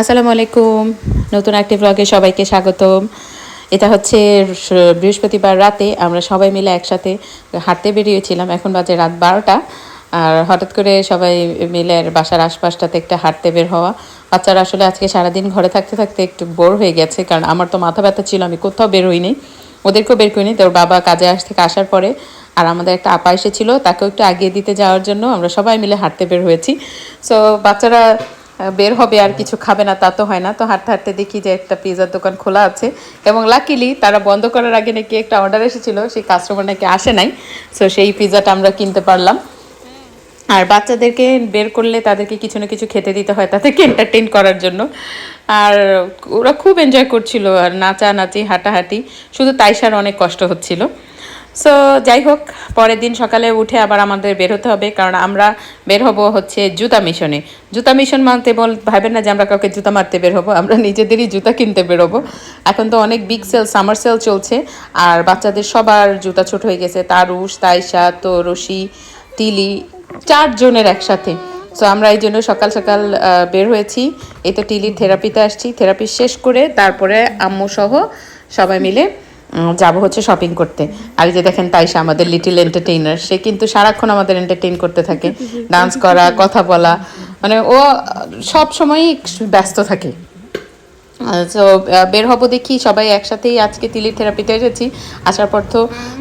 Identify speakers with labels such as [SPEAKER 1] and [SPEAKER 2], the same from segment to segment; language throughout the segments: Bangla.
[SPEAKER 1] আসসালামু আলাইকুম। নতুন একটি ব্লগে সবাইকে স্বাগতম। এটা হচ্ছে বৃহস্পতিবার রাতে আমরা সবাই মিলে একসাথে হাঁটতে বেরিয়েছিলাম। এখন বাজে রাত বারোটা। আর হঠাৎ করে সবাই মিলে বাসার আশপাশটাতে একটা হাঁটতে বের হওয়া। বাচ্চারা আসলে আজকে সারাদিন ঘরে থাকতে থাকতে একটু বোর হয়ে গেছে। কারণ আমার তো মাথা ব্যথা ছিল, আমি কোথাও বের হইনি ওদেরকেও বের করিনি। তোর বাবা কাজে আস থেকে আসার পরে আর আমাদের একটা আপা এসেছিল, তাকেও একটু আগিয়ে দিতে যাওয়ার জন্য আমরা সবাই মিলে হাঁটতে বের হয়েছি। সো বাচ্চারা বের হবে আর কিছু খাবে না, তা তো হয় না। তো হাঁটতে হাঁটতে দেখি যে একটা পিৎজার দোকান খোলা আছে। এবং লাকিলি তারা বন্ধ করার আগে নাকি একটা অর্ডার এসেছিল, সেই কাস্টমার নাকি আসে নাই। সো সেই পিৎজাটা আমরা কিনতে পারলাম। আর বাচ্চাদেরকে বের করলে তাদেরকে কিছু না কিছু খেতে দিতে হয়, তাদেরকে এন্টারটেন করার জন্য। আর ওরা খুব এনজয় করছিল আর নাচানাচি, হাঁটাহাঁটি। শুধু তাইসার অনেক কষ্ট হচ্ছিল। সো যাই হোক পরের দিন সকালে উঠে আবার আমাদের বের হতে হবে, কারণ আমরা বের হব হচ্ছে জুতা মিশনে। জুতা মিশন মানতে বল ভাবেন না যে আমরা কাউকে জুতা মারতে বের হব, আমরা নিজেদেরই জুতা কিনতে বেরোবো এখন তো অনেক বিগ সেল সামার সেল চলছে, আর বাচ্চাদের সবার জুতা ছোট হয়ে গেছে তারুষ তাইসা তোরসি তিলি চারজনের একসাথে। সো আমরা এই জন্য সকাল সকাল বের হয়েছি। এই তো টিলির থেরাপিতে আসছি, থেরাপি শেষ করে তারপরে আম্মু সহ সবাই মিলে যাব হচ্ছে শপিং করতে। আর যে দেখেন তাইশা আমাদের লিটিল এন্টারটেইনার সে কিন্তু সারাক্ষণ আমাদের এন্টারটেইন করতে থাকে। ডান্স করা কথা বলা মানে ও সব সময়ই ব্যস্ত থাকে। তো বের হব দেখি সবাই একসাথেই আজকে তিলির থেরাপিতে এসেছি। আসার পর তো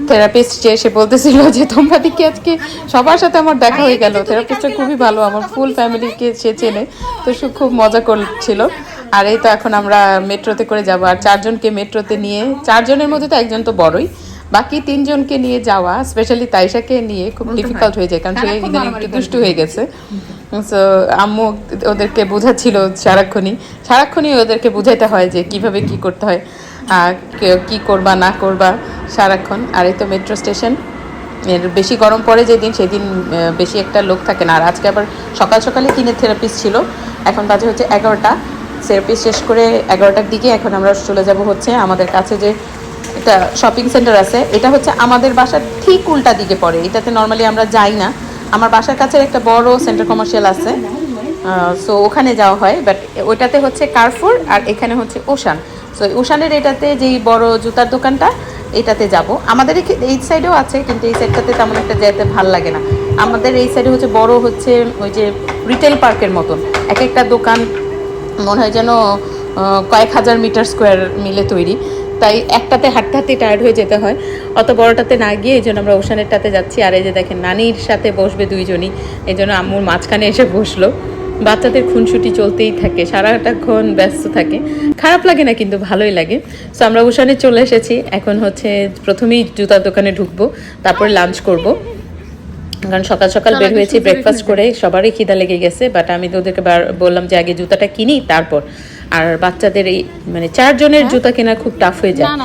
[SPEAKER 1] থেরাপিস্ট যে এসে বলতেছিল যে তোমরা দেখি আজকে সবার সাথে আমার দেখা হয়ে গেল। থেরাপিস্টটা খুবই ভালো আমার ফুল ফ্যামিলিকে সে চেনে। তো সে খুব মজা করছিল। আর এই তো এখন আমরা মেট্রোতে করে যাব। আর চারজনকে মেট্রোতে নিয়ে চারজনের মধ্যে তো একজন তো বড়ই। বাকি তিনজনকে নিয়ে যাওয়া স্পেশালি তাইশাকে নিয়ে খুব ডিফিকাল্ট হয়ে। যায় কারণ সে একটু দুষ্টু হয়ে গেছে। সো আম্মু ওদেরকে বোঝাচ্ছিল সারাক্ষণই। সারাক্ষণই ওদেরকে বুঝাইতে হয় যে কীভাবে কি করতে হয়, আর কে- করবা, না করবা সারাক্ষণ। আর এই তো মেট্রো স্টেশনের বেশি গরম পড়ে যেদিন, সেদিন বেশি একটা লোক থাকে না। আর আজকে আবার সকাল সকালে তিনের থেরাপিস্ট ছিল। এখন বাজে হচ্ছে এগারোটা। থেরাপি শেষ করে এগারোটার দিকে এখন আমরা চলে যাব হচ্ছে আমাদের কাছে যে একটা শপিং সেন্টার আছে। এটা হচ্ছে আমাদের বাসার ঠিক উল্টা দিকে পড়ে। এটাতে নর্মালি আমরা যাই না। আমার বাসার কাছে একটা বড় সেন্টার কমার্শিয়াল আছে। সো ওখানে যাওয়া হয় বাট ওইটাতে হচ্ছে কারফুর আর এখানে হচ্ছে ওশান সো ওশানের এটাতে যেই বড় জুতার দোকানটা, এটাতে যাব। আমাদের এই সাইডেও আছে, কিন্তু এই সাইডটাতে তেমন একটা যেতে ভালো লাগে না। আমাদের এই সাইডে হচ্ছে বড় হচ্ছে ওই যে রিটেল পার্কের মতন। এক একটা দোকান মনে হয় যেন কয়েক হাজার মিটার স্কোয়ার মিলে তৈরি। তাই একটাতে হাঁটতে হাঁটতে টায়ার্ড হয়ে যেতে হয়। অত বড়টাতে না গিয়ে এই জন্য আমরা ওশানেরটাতে যাচ্ছি। আর এই যে দেখেন নানির সাথে বসবে দুইজনই। এই জন্য আম্মুর মাঝখানে এসে বসল। বাচ্চাদের খুনসুটি চলতেই থাকে সারাটাক্ষণ ব্যস্ত থাকে। খারাপ লাগে না কিন্তু ভালোই লাগে। সো আমরা ওশানে চলে এসেছি। এখন হচ্ছে প্রথমেই জুতার দোকানে ঢুকবো তারপরে লাঞ্চ করব। কারণ সকাল সকাল বের হয়েছি ব্রেকফাস্ট করে সবারই খিদা লেগে গেছে। বাট আমি তো ওদেরকে বললাম যে আগে জুতাটা কিনি তারপর। আর বাচ্চাদের এই মানে চারজনের জুতা কেনা খুব টাফ হয়ে যায়।
[SPEAKER 2] হ্যাঁ?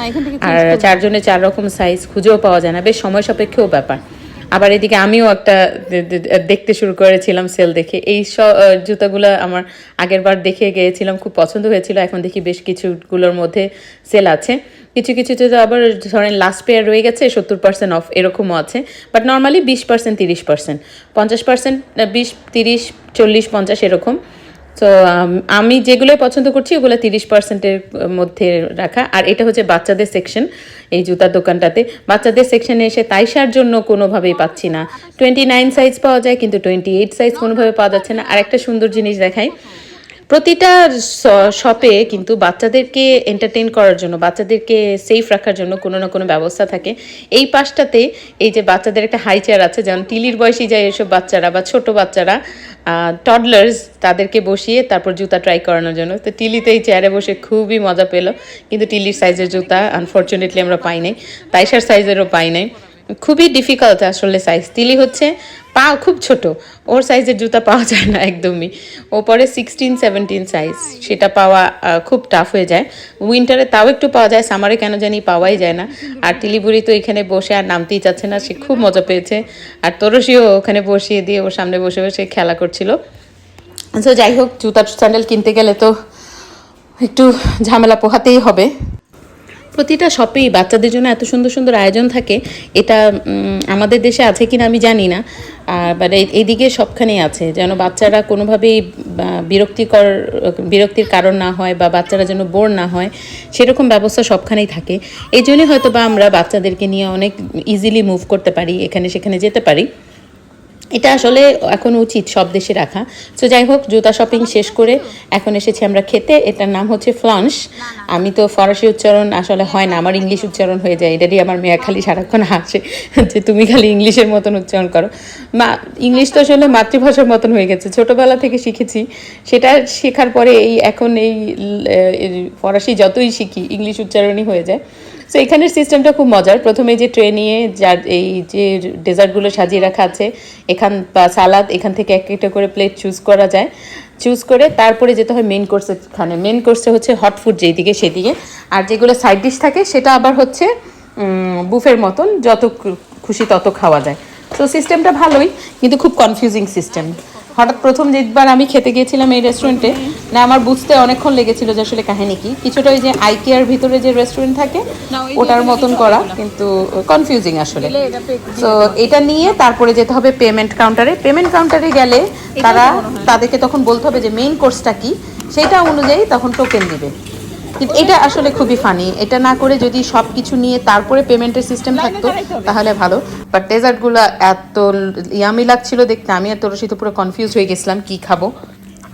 [SPEAKER 1] আর চারজনের চার রকম সাইজ খুঁজেও পাওয়া যায় না। বেশ সময় সাপেক্ষেও ব্যাপার। আবার এদিকে আমিও একটা দেখতে শুরু করেছিলাম সেল দেখে। এই জুতাগুলো আমার আগের বার দেখে গিয়েছিলাম খুব পছন্দ হয়েছিল। এখন দেখি বেশ কিছুগুলোর মধ্যে সেল আছে। কিছু কিছু তো আবার ধরেন লাস্ট পেয়ার রয়ে গেছে সত্তর পার্সেন্ট অফ এরকমও আছে। বাট নর্মালি বিশ পার্সেন্ট তিরিশ পার্সেন্ট পঞ্চাশ পার্সেন্ট বিশ তিরিশ চল্লিশ পঞ্চাশ এরকম। তো আমি যেগুলো পছন্দ করছি, ওগুলো তিরিশ পার্সেন্টের মধ্যে রাখা। আর এটা হচ্ছে বাচ্চাদের সেকশন এই জুতার দোকানটাতে। বাচ্চাদের সেকশনে এসে তাইশার জন্য কোনোভাবেই পাচ্ছি না। টোয়েন্টি নাইন সাইজ পাওয়া যায়, কিন্তু টোয়েন্টি এইট সাইজ কোনোভাবে পাওয়া যাচ্ছে না। আর একটা সুন্দর জিনিস দেখাই। প্রতিটা শপে কিন্তু বাচ্চাদেরকে এন্টারটেন করার জন্য, বাচ্চাদেরকে সেফ রাখার জন্য কোনো না কোনো ব্যবস্থা থাকে। এই পাশটাতে এই যে বাচ্চাদের একটা হাই চেয়ার আছে, যেমন টিলির বয়সী যায় এসব বাচ্চারা বা ছোট বাচ্চারা টডলার্স তাদেরকে বসিয়ে তারপর জুতা ট্রাই করানোর জন্য। তো টিলিতে এই চেয়ারে বসে খুবই মজা পেল। কিন্তু টিলির সাইজের জুতা আনফর্চুনেটলি আমরা পাই নাই তাইসার সাইজেরও পাই নাই। খুবই ডিফিকাল্ট আসলে সাইজ তিলি হচ্ছে পা খুব ছোট। ওর সাইজের জুতা পাওয়া যায় না একদমই। ও পরে সিক্সটিন সেভেন্টিন সাইজ সেটা পাওয়া খুব টাফ হয়ে যায়। উইন্টারে তাও একটু পাওয়া যায় সামারে কেন জানি পাওয়াই যায় না। আর তিলিবুড়ি তো এখানে বসে আর নামতেই চাচ্ছে না, সে খুব মজা পেয়েছে। আর তোরসিও ওখানে বসিয়ে দিয়ে ওর সামনে বসে বসে খেলা করছিল। সো যাই হোক জুতা স্যান্ডেল কিনতে গেলে তো একটু ঝামেলা পোহাতেই হবে। প্রতিটা শপেই বাচ্চাদের জন্য এত সুন্দর সুন্দর আয়োজন থাকে, এটা আমাদের দেশে আছে কিনা আমি জানি না। বাট এইদিকে সবখানেই আছে, যেন বাচ্চারা কোনোভাবেই বিরক্তিকর, বিরক্তির কারণ না হয়, বা বাচ্চারা যেন বোর না হয়, সেরকম ব্যবস্থা সবখানেই থাকে। এই জন্যই হয়তো বা আমরা বাচ্চাদেরকে নিয়ে অনেক ইজিলি মুভ করতে পারি, এখানে সেখানে যেতে পারি। এটা আসলে এখন উচিত সব দেশে রাখা। তো যাই হোক, জুতা শপিং শেষ করে এখন এসেছি আমরা খেতে। এটার নাম হচ্ছে ফ্লান্স আমি তো ফরাসি উচ্চারণ আসলে হয় না, আমার ইংলিশ উচ্চারণ হয়ে যায়। এটারই আমার মেয়ে খালি সারাক্ষণ হাসে যে তুমি খালি ইংলিশের মতন উচ্চারণ করো। মা ইংলিশ তো আসলে মাতৃভাষার মতন হয়ে গেছে। ছোটবেলা থেকে শিখেছি। সেটা শেখার পরে এই, এখন এই ফরাসি যতই শিখি ইংলিশ উচ্চারণই হয়ে যায়। সো এখানের সিস্টেমটা খুব মজার। প্রথমে যে ট্রে নিয়ে যার এই যে ডেজার্টগুলো সাজিয়ে রাখা আছে, এখান বা সালাদ এখান থেকে এক একটা করে প্লেট চুজ করা যায়। চুজ করে তারপরে যেতে হয় মেন কোর্সের খানে মেন কোর্সে হচ্ছে হট ফুড যেদিকে সেদিকে। আর যেগুলো সাইড ডিশ থাকে, সেটা আবার হচ্ছে বুফের মতন, যত খুশি তত খাওয়া যায়। তো সিস্টেমটা ভালোই, কিন্তু খুব কনফিউজিং সিস্টেম হঠাৎ প্রথম যেবার আমি খেতে গিয়েছিলাম এই রেস্টুরেন্টে না আমার বুঝতে অনেকক্ষণ লেগেছিল যে আসলে কাহিনী কি। কিছুটা ওই যে আইকেয়ার ভিতরে যে রেস্টুরেন্ট থাকে ওটার মতন করা কিন্তু কনফিউজিং আসলে। তো এটা নিয়ে তারপরে যেতে হবে পেমেন্ট কাউন্টারে পেমেন্ট কাউন্টারে গেলে তারা তাদেরকে তখন বলতে হবে যে মেইন কোর্সটা কি? সেটা অনুযায়ী তখন টোকেন দিবে। কিন্তু এটা আসলে খুবই ফানি এটা না করে যদি সব কিছু নিয়ে তারপরে পেমেন্টের সিস্টেম থাকতো তাহলে ভালো। বাট ডেজার্টগুলো এত ইয়ামি লাগছিল দেখতে আমি আর তোর সাথে পুরো কনফিউজ হয়ে গেছিলাম কি খাব?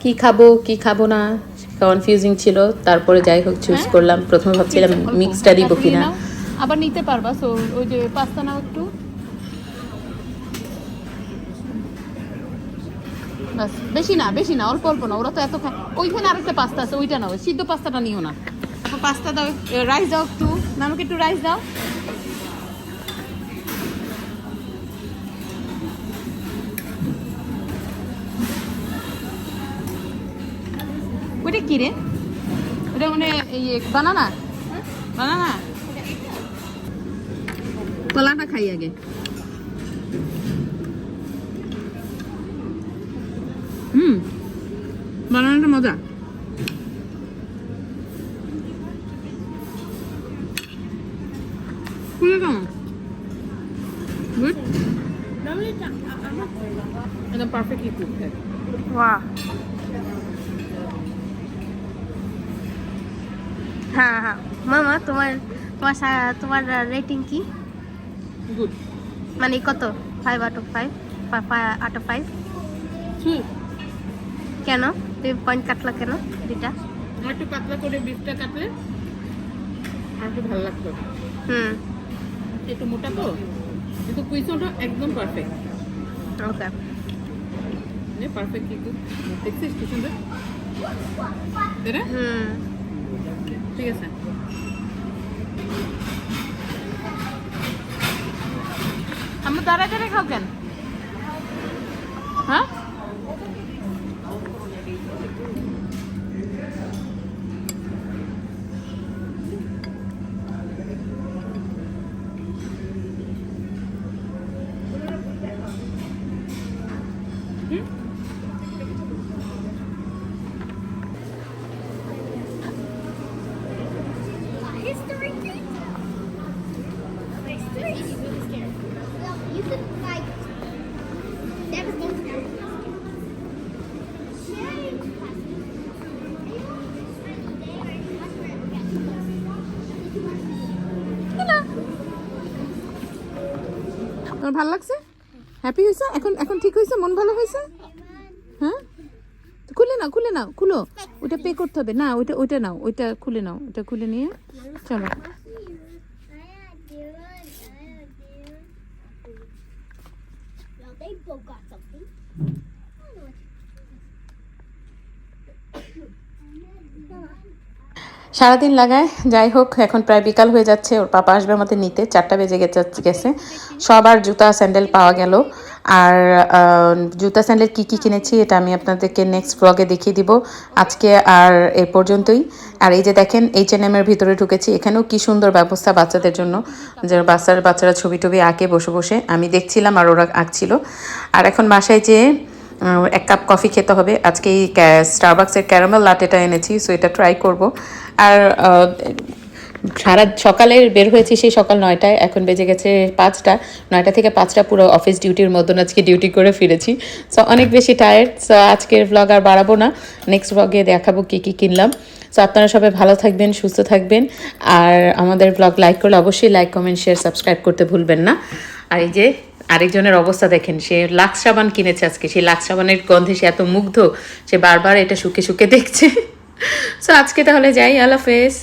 [SPEAKER 1] কি খাব কি খাব না কনফিউজিং ছিল। তারপরে যাই হোক চুজ করলাম। প্রথমে ভাবছিলাম মিক্সটা দিব কিনা।
[SPEAKER 2] আবার নিতে পারবা সো ওই যে পাস্তা নাও একটু। বাস বেশি না বেশি না অল্প অল্প না ওরা তো এত খায় ওইখানে আরেকটা পাস্তা আছে ওইটা নাও সিদ্ধ পাস্তাটা নিও না। পাস্তা দাও রাইস দাও একটু। না, আমাকে একটু রাইস দাও। ওইটা কি রে? ওটা মানে এই বানানা? বানানা? কলাটা খাই আগে। হুম বানানাটা মজা। খুলে কেমন গুড। একদম পারফেক্টলি কুক
[SPEAKER 3] বাহ হ্যাঁ হ্যাঁ। মামা তোমার তোমার তোমার রেটিং কি?
[SPEAKER 2] গুড
[SPEAKER 3] মানে কত? Five out of five out of five
[SPEAKER 2] ঠিক
[SPEAKER 3] কেন? তুমি পয়েন্ট কাটলো কেন?
[SPEAKER 2] আর একটু পাতলা করে বিফটা কাটলে একটু ভালো লাগতো।
[SPEAKER 3] হুম।
[SPEAKER 2] একটু মোটা তো? কিন্তু কুইসনটা একদম পারফেক্ট
[SPEAKER 3] ওকে।
[SPEAKER 2] নে পারফেক্ট কিন্তু। দেখছিস কি সুন্দর
[SPEAKER 3] হুম।
[SPEAKER 2] ঠিক আছে। আমি দাঁড়ায় দাঁড়ায় খাও কেন? হ্যাঁ? তোমার ভালো লাগছে? হ্যাপি হয়েছে? এখন এখন ঠিক হয়েছে? মন ভালো হয়েছে? হ্যাঁ? খুলে নাও খুলে নাও, খুলো। ওটা পে করতে হবে। না, ওইটা ওইটা নাও, ওইটা খুলে নাও ওটা খুলে নিয়ে চলো।
[SPEAKER 1] সারাদিন লাগায়। যাই হোক, এখন প্রায় বিকাল হয়ে যাচ্ছে। ওর পাপা আসবে আমাদের নিতে। চারটা বেজে গেছে গেছে। সবার জুতা, স্যান্ডেল পাওয়া গেল। আর জুতা, স্যান্ডেল কি কি কিনেছি এটা আমি আপনাদেরকে নেক্সট ব্লগে দেখিয়ে দিব। আজকে আর এ পর্যন্তই। আর এই যে দেখেন এইচ এন এর ভিতরে ঢুকেছি। এখানেও কি সুন্দর ব্যবস্থা বাচ্চাদের জন্য। যে বাচ্চার, বাচ্চারা ছবি টবি আঁকে বসে বসে। আমি দেখছিলাম আর ওরা আঁকছিল। আর এখন বাসায় যেয়ে এক কাপ কফি খেতে হবে। আজকে এই স্টারবাক্সের ক্যারামেল লাটেটা এনেছি সো এটা ট্রাই করব। আর সারা সকালে বের হয়েছি সেই সকাল নয়টায়, এখন বেজে গেছে পাঁচটা, নয়টা থেকে পাঁচটা পুরো অফিস ডিউটির মতন আজকে ডিউটি করে ফিরেছি। সো অনেক বেশি টায়ার্ড সো আজকের ব্লগ আর বাড়াবো না। নেক্সট ব্লগে দেখাবো কী কী কিনলাম। সো আপনারা সবাই ভালো থাকবেন, সুস্থ থাকবেন। আর আমাদের ব্লগ লাইক করলে অবশ্যই লাইক কমেন্ট শেয়ার সাবস্ক্রাইব করতে ভুলবেন না। আর এই যে আরেকজনের অবস্থা দেখেন, সে লাক্স সাবান কিনেছে আজকে। সেই লাক্স সাবানের গন্ধে সে এত মুগ্ধ, সে বারবার এটা শুকে শুকে দেখছে। সো আজকে তাহলে যাই আল্লাহ হাফেজ।